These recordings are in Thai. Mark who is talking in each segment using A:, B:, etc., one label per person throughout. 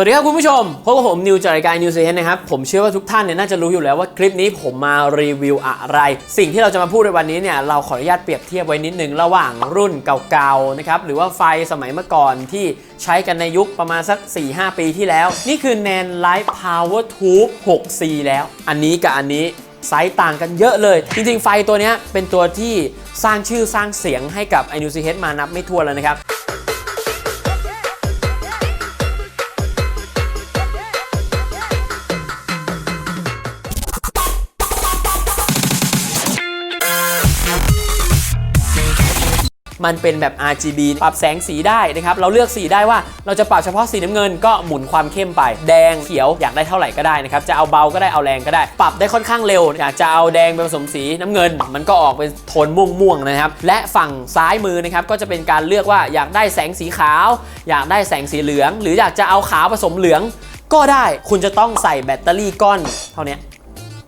A: สวัสดีครับคุณผู้ชม พบกับผมนิวจากรายการนิวเซนนะครับ ผมเชื่อว่าทุกท่านเนี่ยน่าจะรู้อยู่แล้วว่าคลิปนี้ผมมารีวิวอะไร สิ่งที่เราจะมาพูดในวันนี้เนี่ยเราขออนุญาตเปรียบเทียบไว้นิดนึง ระหว่างรุ่นเก่าๆนะครับหรือว่าไฟสมัยเมื่อก่อนที่ใช้กันในยุคประมาณสัก 4-5 ปีที่แล้ว นี่คือ NAN Light Power Tube 6C แล้ว อันนี้กับอันนี้ไซส์ต่างกันเยอะเลย จริงๆ ไฟตัวเนี้ยเป็นตัวที่สร้างชื่อสร้างเสียงให้กับ i n u c h มานับไม่ถ้วนแล้วนะครับ มันเป็นแบบ RGB ปรับแสงสีได้นะครับ เราเลือกสีได้ว่าเราจะปรับเฉพาะสีน้ำเงินก็หมุนความเข้มไป แดงเขียวอยากได้เท่าไหร่ก็ได้นะครับ จะเอาเบาก็ได้เอาแรงก็ได้ ปรับได้ค่อนข้างเร็ว อยากจะเอาแดงไปผสมสีน้ำเงิน มันก็ออกเป็นโทนม่วงๆนะครับ และฝั่งซ้ายมือนะครับก็จะเป็นการเลือกว่าอยากได้แสงสีขาว อยากได้แสงสีเหลือง หรืออยากจะเอาขาวผสมเหลือง ก็ได้ คุณจะต้องใส่แบตเตอรี่ก้อน เท่านี้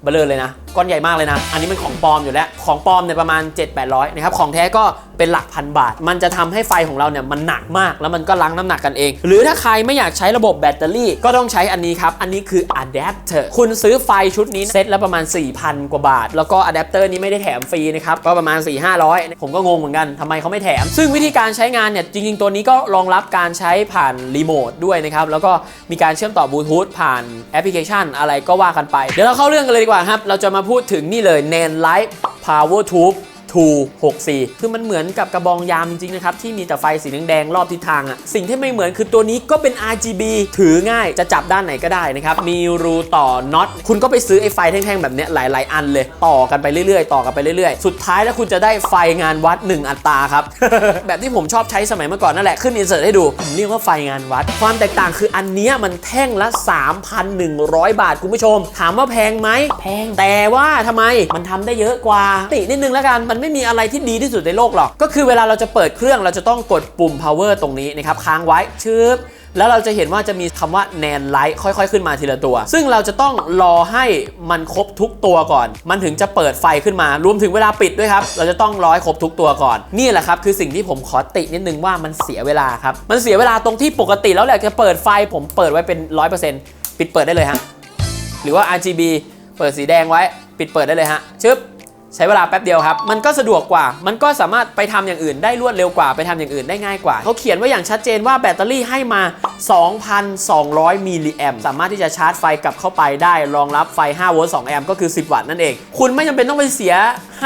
A: เบลอเลยนะก้อนใหญ่มากเลยนะ อันนี้มันของปลอมอยู่แล้ว ของปลอมเนี่ยประมาณ 7-800นะครับ ของแท้ก็เป็นหลักพันบาท มันจะทำให้ไฟของเราเนี่ยมันหนักมาก แล้วมันก็ล้างน้ำหนักกันเอง หรือถ้าใครไม่อยากใช้ระบบแบตเตอรี่ ก็ต้องใช้อันนี้ครับ อันนี้คือ adapter คุณซื้อไฟชุดนี้เซ็ตและประมาณ 4,000 กว่าบาท แล้วก็อะแดปเตอร์นี้ไม่ได้แถมฟรีนะครับ ก็ประมาณ 4-500 ผมก็งงเหมือนกันทำไมเขาไม่แถม ซึ่งวิธีการใช้งานเนี่ยจริงๆ ตัวนี้ก็รองรับการใช้ผ่านรีโมทด้วยนะครับ แล้วก็มีการเชื่อมต่อบลูทูธผ่านแอปพลิเคชัน อะไรก็ว่ากันไป เดี๋ยวเราเข้าเรื่องกันเลยดีกว่าครับ เราจะมาพูดถึงนี่เลย NAN Light Power Tube 2 6 4 คือมันเหมือนกับกระบองยามจริงๆนะครับ ที่มีแต่ไฟสีแดงๆรอบทิศทางอะสิ่งที่ไม่เหมือนคือตัวนี้ก็เป็น RGB ถือง่ายจะจับด้านไหนก็ได้นะครับ มีรูต่อน็อตคุณก็ไปซื้อไอ้ไฟแท่งๆแบบเนี้ยหลาย ๆ อันเลย ต่อกันไปเรื่อยๆ ต่อกันไปเรื่อยๆ สุดท้ายแล้วคุณจะได้ไฟงานวัด 1 อัตราครับ แบบที่ผมชอบใช้สมัยเมื่อก่อนนั่นแหละขึ้นอินเสิร์ตให้ดูผมเรียกว่าไฟงานวัด ความแตกต่างคืออันเนี้ยมันแท่งละ 3,100 บาทคุณผู้ชม ถามว่าแพงไหมแพงแต่ว่าทำไมมันทำได้เยอะกว่าตินิดนึงแล้วกันมันไม่มีอะไรที่ดีที่สุดในโลกหรอก ก็คือเวลาเราจะเปิดเครื่องเราจะต้องกดปุ่ม power ตรงนี้นะครับค้างไว้ชึบแล้วเราจะเห็นว่าจะมีคำว่า NAND Light ค่อยๆ ขึ้นมาทีละตัว ซึ่งเราจะต้องรอให้มันครบทุกตัวก่อน มันถึงจะเปิดไฟขึ้นมารวมถึงเวลาปิดด้วยครับ เราจะต้องรอให้ครบทุกตัวก่อน นี่แหละครับคือสิ่งที่ผมขอตินิดนึงว่ามันเสียเวลาครับ มันเสียเวลาตรงที่ปกติแล้วแหละจะเปิดไฟผมเปิดไว้เป็น 100%ปิดเปิดได้เลยฮะหรือว่า RGB เปิดสีแดงไว้ ปิดเปิดได้เลยฮะชึบ ใช้เวลาแป๊บเดียวครับ มันก็สะดวกกว่า มันก็สามารถไปทำอย่างอื่นได้รวดเร็วกว่า ไปทำอย่างอื่นได้ง่ายกว่า เขาเขียนไว้อย่างชัดเจนว่าแบตเตอรี่ให้มา 2,200 มิลลิแอมสามารถที่จะชาร์จไฟกลับเข้าไปได้ รองรับไฟ 5 โวลต์ 2 แอมป์ก็คือ 10 วัตต์นั่นเอง คุณไม่จำเป็นต้องไปเสีย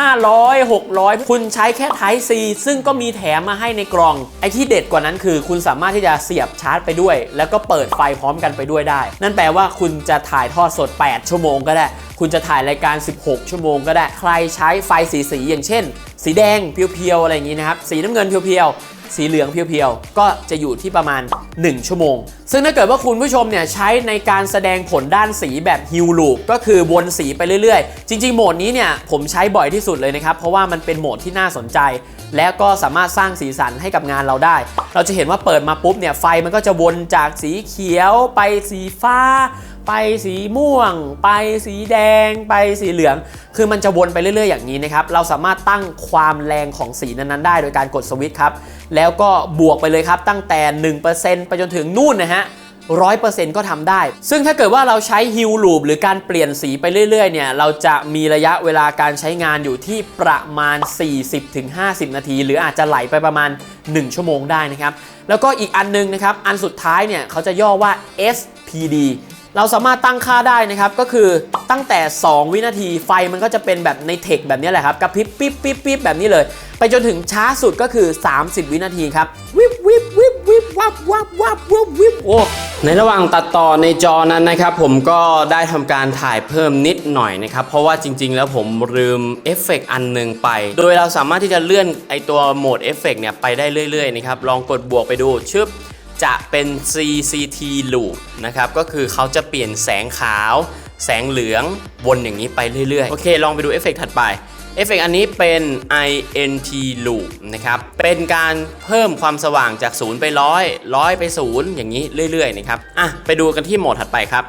A: 500 600 คุณใช้แค่ Type C ซึ่งก็มีแถมมาให้ในกล่อง ไอ้ที่เด็ดกว่านั้นคือ คุณสามารถที่จะเสียบชาร์จไปด้วย แล้วก็เปิดไฟพร้อมกันไปด้วยได้ นั่นแปลว่าคุณจะถ่ายทอดสด 8 ชั่วโมงก็ได้ คุณจะถ่ายรายการ 16 ชั่วโมงก็ได้ ใครใช้ไฟสีสีอย่างเช่น สีแดงเพียวๆอะไรอย่างนี้นะครับ สีน้ำเงินเพียวๆ สีเหลืองเพียวๆ ก็จะอยู่ที่ประมาณ 1 ชั่วโมง ซึ่งถ้าเกิดว่าคุณผู้ชมเนี่ยใช้ในการแสดงผลด้านสีแบบฮิลลูปก็คือวนสีไปเรื่อยๆ จริงๆ โหมดนี้เนี่ยผมใช้บ่อยที่สุดเลยนะครับ เพราะว่ามันเป็นโหมดที่น่าสนใจ และก็สามารถสร้างสีสันให้กับงานเราได้ เราจะเห็นว่าเปิดมาปุ๊บเนี่ยไฟมันก็จะวนจากสีเขียวไปสีฟ้า ไปสีม่วง ไปสีแดง ไปสีเหลือง คือมันจะวนไปเรื่อย ๆ อย่างนี้นะครับ เราสามารถตั้งความแรงของสีนั้นๆ ได้โดยการกดสวิตช์ครับ แล้วก็บวกไปเลยครับ ตั้งแต่ 1%ไปจนถึงนู่นนะฮะร้อยเปอร์เซ็นต์ก็ทำได้ ซึ่งถ้าเกิดว่าเราใช้ฮิลลูปหรือการเปลี่ยนสีไปเรื่อย ๆ เนี่ย เราจะมีระยะเวลาการใช้งานอยู่ที่ประมาณ 40-50 นาที หรืออาจจะไหลไปประมาณ 1 ชั่วโมงได้นะครับ แล้วก็อีกอันนึงนะครับ อันสุดท้ายเนี่ยเขาจะย่อว่า SPD เราสามารถตั้งค่าได้นะครับ ก็คือตั้งแต่ 2 วินาทีไฟมันก็จะเป็นแบบในเทคแบบนี้แหละครับกระพริบปิ๊บปิ๊บปิ๊บแบบนี้เลย ไปจนถึงช้าสุดก็คือ 30 วินาทีครับ วิบวิบวิบวิบวับวับวับวับวิบโอ้ในระหว่างตัดต่อในจอนั้นนะครับ ผมก็ได้ทำการถ่ายเพิ่มนิดหน่อยนะครับ เพราะว่าจริง ๆ แล้วผมลืมเอฟเฟกต์อันหนึ่งไป โดยเราสามารถที่จะเลื่อนไอตัวโหมดเอฟเฟกต์เนี่ยไปได้เรื่อยๆนะครับลองกดบวกไปดูชึบ จะเป็น CCT loop นะครับ ก็คือเขาจะเปลี่ยนแสงขาว แสงเหลืองวนอย่างนี้ไปเรื่อยๆ โอเค ลองไปดูเอฟเฟกต์ถัดไป เอฟเฟกต์อันนี้เป็น INT loop นะครับ เป็นการเพิ่มความสว่างจาก 0 ไปร้อยร้อยไป 0 อย่างนี้เรื่อยๆนะครับ อะ ไปดูกันที่โหมดถัดไปครับ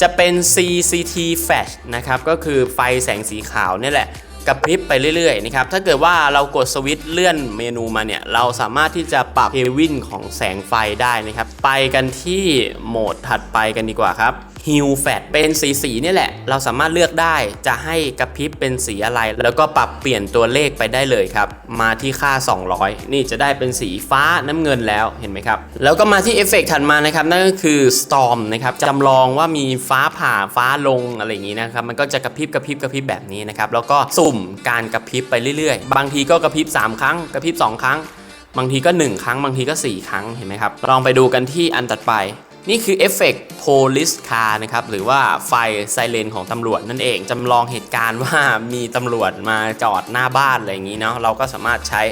A: จะเป็น CCT flash นะครับ ก็คือไฟแสงสีขาวนี่แหละ กระพริบไปเรื่อยๆนะครับถ้าเกิดว่าเรากดสวิตช์เลื่อนเมนูมาเนี่ยเราสามารถที่จะปรับเควินของแสงไฟได้นะครับไปกันที่โหมดถัดไปกันดีกว่าครับ ฮิวแฟตเป็นสีสีนี่แหละ เราสามารถเลือกได้จะให้กระพริบเป็นสีอะไร แล้วก็ปรับเปลี่ยนตัวเลขไปได้เลยครับ มาที่ค่า 200 นี่จะได้เป็นสีฟ้าน้ำเงินแล้วเห็นไหมครับ แล้วก็มาที่เอฟเฟกต์ถัดมานะครับ นั่นก็คือ Storm นะครับจำลองว่ามีฟ้าผ่าฟ้าลงอะไรอย่างนี้นะครับ มันก็จะกระพริบกระพริบกระพริบแบบนี้นะครับ แล้วก็สุ่มการกระพริบไปเรื่อยๆ บางทีก็กระพริบ3 ครั้งกระพริบ2 ครั้ง บางทีก็ 1 ครั้ง บางทีก็ 4 ครั้งเห็นไหมครับลองไปดูกันที่อันตัดไป นี่คือเอฟเฟกต์ police car นะครับ หรือว่าไฟไซเรนของตำรวจนั่นเองจำลองเหตุการณ์ว่ามีตำรวจมาจอดหน้าบ้านอะไรอย่างนี้เนาะเราก็สามารถใช้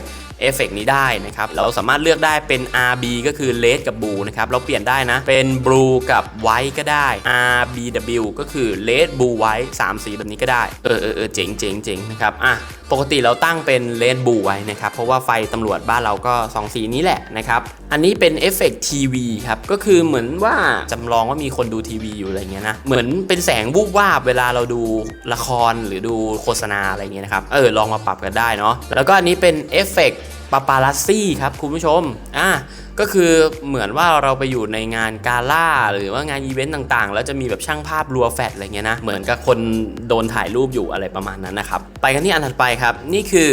A: เอฟเฟกต์นี้ได้นะครับ เราสามารถเลือกได้เป็น RB ก็คือ red กับ blue นะครับ เราเปลี่ยนได้นะ เป็น blue กับ white ก็ได้ RBW ก็คือ red blue white สามสีแบบนี้ก็ได้ เออเออเออเจ๋งเจ๋งเจ๋งนะครับ อะ ปกติเราตั้งเป็นเลนบูไว้นะครับ เพราะว่าไฟตำรวจบ้านเราก็ 2 สีนี้แหละนะครับ อันนี้เป็นเอฟเฟกต์ทีวีครับ ก็คือเหมือนว่าจำลองว่ามีคนดูทีวีอยู่อะไรเงี้ยนะ เหมือนเป็นแสงวูบวาบเวลาเราดูละครหรือดูโฆษณาอะไรเงี้ยนะครับ เออลองมาปรับกันได้เนาะ แล้วก็อันนี้เป็นเอฟเฟกต์ ปาปาลัสซี่ครับคุณผู้ชมอะก็คือเหมือนว่าเราไปอยู่ในงานกาล่า หรือว่างานอีเวนต์ต่างๆ แล้วจะมีแบบช่างภาพรัวแฟลชอะไรเงี้ยนะ เหมือนกับคนโดนถ่ายรูปอยู่อะไรประมาณนั้นนะครับ ไปกันที่อันถัดไปครับ นี่คือ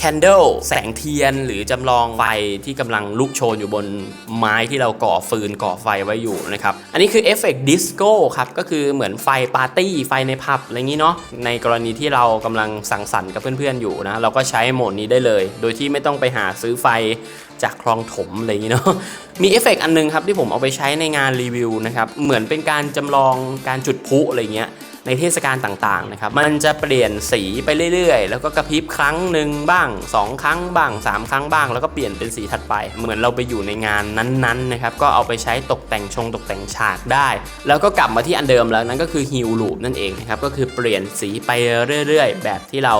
A: candle แสงเทียนหรือจำลองไฟที่กำลังลุกโชนอยู่บนไม้ที่เราก่อฟืนก่อไฟไว้อยู่นะครับ อันนี้คือเอฟเฟกต์ดิสโก้ครับ ก็คือเหมือนไฟปาร์ตี้ ไฟในผับอะไรอย่างนี้เนาะในกรณีที่เรากำลังสังสรรค์กับเพื่อนๆอยู่นะ เราก็ใช้โหมดนี้ได้เลย โดยที่ไม่ต้องไปหาซื้อไฟจากคลองถมอะไรอย่างนี้เนาะ มีเอฟเฟกต์อันนึงครับที่ผมเอาไปใช้ในงานรีวิวนะครับ เหมือนเป็นการจำลองการจุดพลุอะไรเงี้ย ในเทศกาลต่างๆนะครับมันจะเปลี่ยนสีไปเรื่อยๆ แล้วก็กระพริบครั้งหนึ่งบ้าง 2 ครั้งบ้าง 3 ครั้งบ้าง แล้วก็เปลี่ยนเป็นสีถัดไป เหมือนเราไปอยู่ในงานนั้นๆนะครับก็เอาไปใช้ตกแต่งชงตกแต่งฉากได้ แล้วก็กลับมาที่อันเดิมแล้วนั่นก็คือฮิลลูปนั่นเองนะครับก็คือเปลี่ยนสีไปเรื่อยๆ แบบที่เรา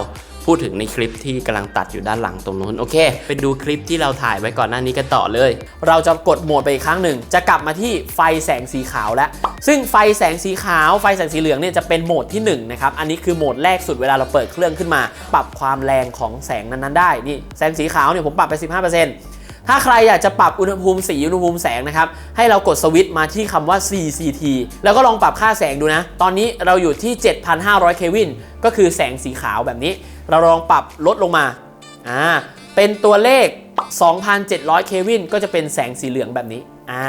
A: พูดถึงในคลิปที่กำลังตัดอยู่ด้านหลังตรงนู้นโอเค ไปดูคลิปที่เราถ่ายไว้ก่อนหน้านี้กันต่อเลย เราจะกดโหมดไปอีกครั้งหนึ่ง จะกลับมาที่ไฟแสงสีขาวแล้ว ซึ่งไฟแสงสีขาว ไฟแสงสีเหลืองเนี่ยจะเป็นโหมดที่1นะครับ อันนี้คือโหมดแรกสุดเวลาเราเปิดเครื่องขึ้นมา ปรับความแรงของแสงนั้นๆได้ นี่แสงสีขาวเนี่ยผมปรับไป 15%ถ้าใครอยากจะปรับอุณหภูมิสีอุณหภูมิแสงนะครับ ให้เรากดสวิตช์มาที่คำว่า CCT แล้วก็ลองปรับค่าแสงดูนะ ตอนนี้เราอยู่ที่ 7,500 เควิน ก็คือแสงสีขาวแบบนี้ เราลองปรับลดลงมาอ่าเป็นตัวเลข 2,700 เควินก็จะเป็นแสงสีเหลืองแบบนี้อ่า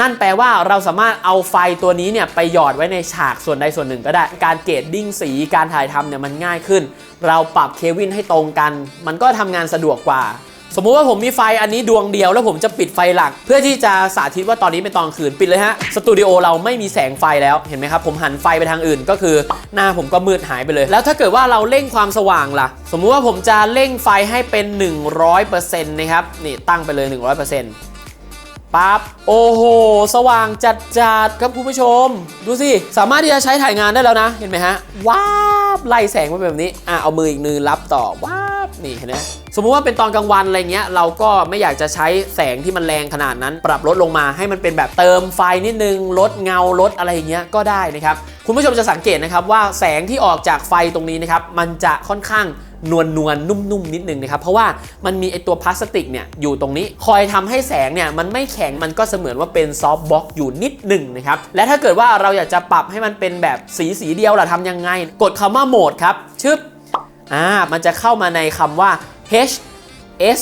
A: นั่นแปลว่าเราสามารถเอาไฟตัวนี้เนี่ยไปหยอดไว้ในฉากส่วนใดส่วนหนึ่งก็ได้ การเกรดดิ้งสีการถ่ายทำเนี่ยมันง่ายขึ้น เราปรับเควินให้ตรงกัน มันก็ทำงานสะดวกกว่า สมมุติว่าผมมีไฟอันนี้ดวงเดียว แล้วผมจะปิดไฟหลัก เพื่อที่จะสาธิตว่าตอนนี้เป็นตอนคืนปิดเลยฮะสตูดิโอเราไม่มีแสงไฟแล้วเห็นไหมครับผมหันไฟไปทางอื่นก็คือ หน้าผมก็มืดหายไปเลย แล้วถ้าเกิดว่าเราเร่งความสว่างล่ะ สมมุติว่าผมจะเร่งไฟให้เป็น 100%นะครับนี่ตั้งไปเลย 100%ปั๊บโอ้โห สว่างจัดจัดครับคุณผู้ชม ดูสิ สามารถที่จะใช้ถ่ายงานได้แล้วนะ เห็นไหมฮะ ว้าบไล่แสงมาแบบนี้ อะ เอามืออีกมือรับต่อว้า นี่เห็นไหมสมมุติว่าเป็นตอนกลางวันอะไรเงี้ยเราก็ไม่อยากจะใช้แสงที่มันแรงขนาดนั้น ปรับลดลงมาให้มันเป็นแบบเติมไฟนิดนึงลดเงาลดอะไรเงี้ยก็ได้นะครับคุณผู้ชมจะสังเกตนะครับว่าแสงที่ออกจากไฟตรงนี้นะครับมันจะค่อนข้างนวลนวลนุ่มๆนนิดนึงนะครับ เพราะว่ามันมีไอตัวพลาสติกเนี่ยอยู่ตรงนี้คอยทำให้แสงเนี่ยมันไม่แข็งมันก็เสมือนว่าเป็นซอฟต์บล็อกอยู่นิดหนึ่งนะครับ และถ้าเกิดว่าเราอยากจะปรับให้มันเป็นแบบสีสีเดียวล่ะทำยังไง กดคำว่าโหมดครับชึบ อ่ามันจะเข้ามาในคำว่า H S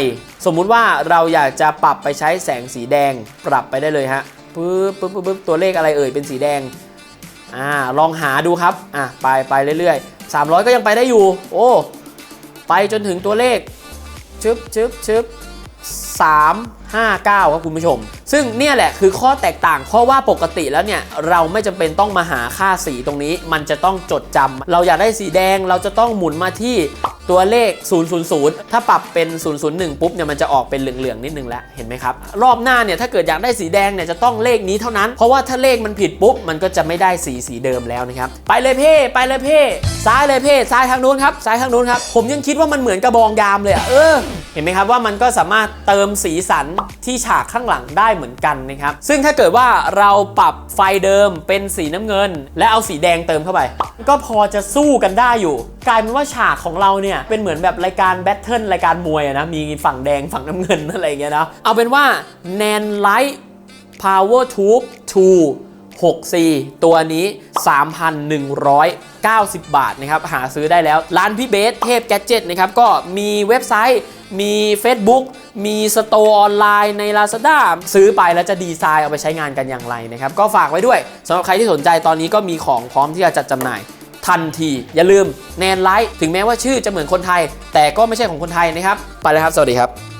A: I สมมุติว่าเราอยากจะปรับไปใช้แสงสีแดงปรับไปได้เลยฮะปึ๊บปึ๊บปึ๊บตัวเลขอะไรเอ่ยเป็นสีแดงอ่าลองหาดูครับอะไปไปเรื่อยๆ 300 ก็ยังไปได้อยู่ โอ้ไปจนถึงตัวเลขชึบชึบชึบ3 5 9ครับคุณผู้ชม ซึ่งเนี่ยแหละคือข้อแตกต่าง เพราะว่าปกติแล้วเนี่ยเราไม่จำเป็นต้องมาหาค่าสีตรงนี้ มันจะต้องจดจำเราอยากได้สีแดงเราจะต้องหมุนมาที่ตัวเลข 000 ถ้าปรับเป็น 001 ปุ๊บเนี่ยมันจะออกเป็นเหลืองๆนิดนึงแล้ว เห็นไหมครับ รอบหน้าเนี่ยถ้าเกิดอยากได้สีแดงเนี่ยจะต้องเลขนี้เท่านั้น เพราะว่าถ้าเลขมันผิดปุ๊บ มันก็จะไม่ได้สีสีเดิมแล้วนะครับ ไปเลยเพ่ไปเลยเพ่ซ้ายเลยเพ่ซ้ายทางนู้นครับ ซ้ายทางนู้นครับ ผมยังคิดว่ามันเหมือนกระบองยามเลยอะเออ เห็นไหมครับว่ามันก็สามารถเติมสีสันที่ฉากข้างหลังได้เหมือนกันนะครับ ซึ่งถ้าเกิดว่าเราปรับไฟเดิมเป็นสีน้ำเงิน และเอาสีแดงเติมเข้าไป ก็พอจะสู้กันได้อยู่ กลายเป็นว่าฉากของเราเนี่ยเป็นเหมือนแบบรายการแบทเทิลรายการมวยนะมีฝั่งแดงฝั่งน้ำเงินอะไรอย่างเงี้ยนะเอาเป็นว่า Nan Light Power Tube 2 6C ตัวนี้ 3,190 บาทนะครับหาซื้อได้แล้ว ร้านพี่เบสเทพแกจ e t นะครับก็มีเว็บไซต์มี Facebook มีสโตร์ออนไลน์ใน Lazada ซื้อไปแล้วจะดีไซน์เอาไปใช้งานกันอย่างไรนะครับ ก็ฝากไว้ด้วยสำหรับใครที่สนใจตอนนี้ก็มีของพร้อมที่จะจัดจำหน่ายทันที อย่าลืมแนนไลท์ถึงแม้ว่าชื่อจะเหมือนคนไทย แต่ก็ไม่ใช่ของคนไทยนะครับ ไปแล้วครับ สวัสดีครับ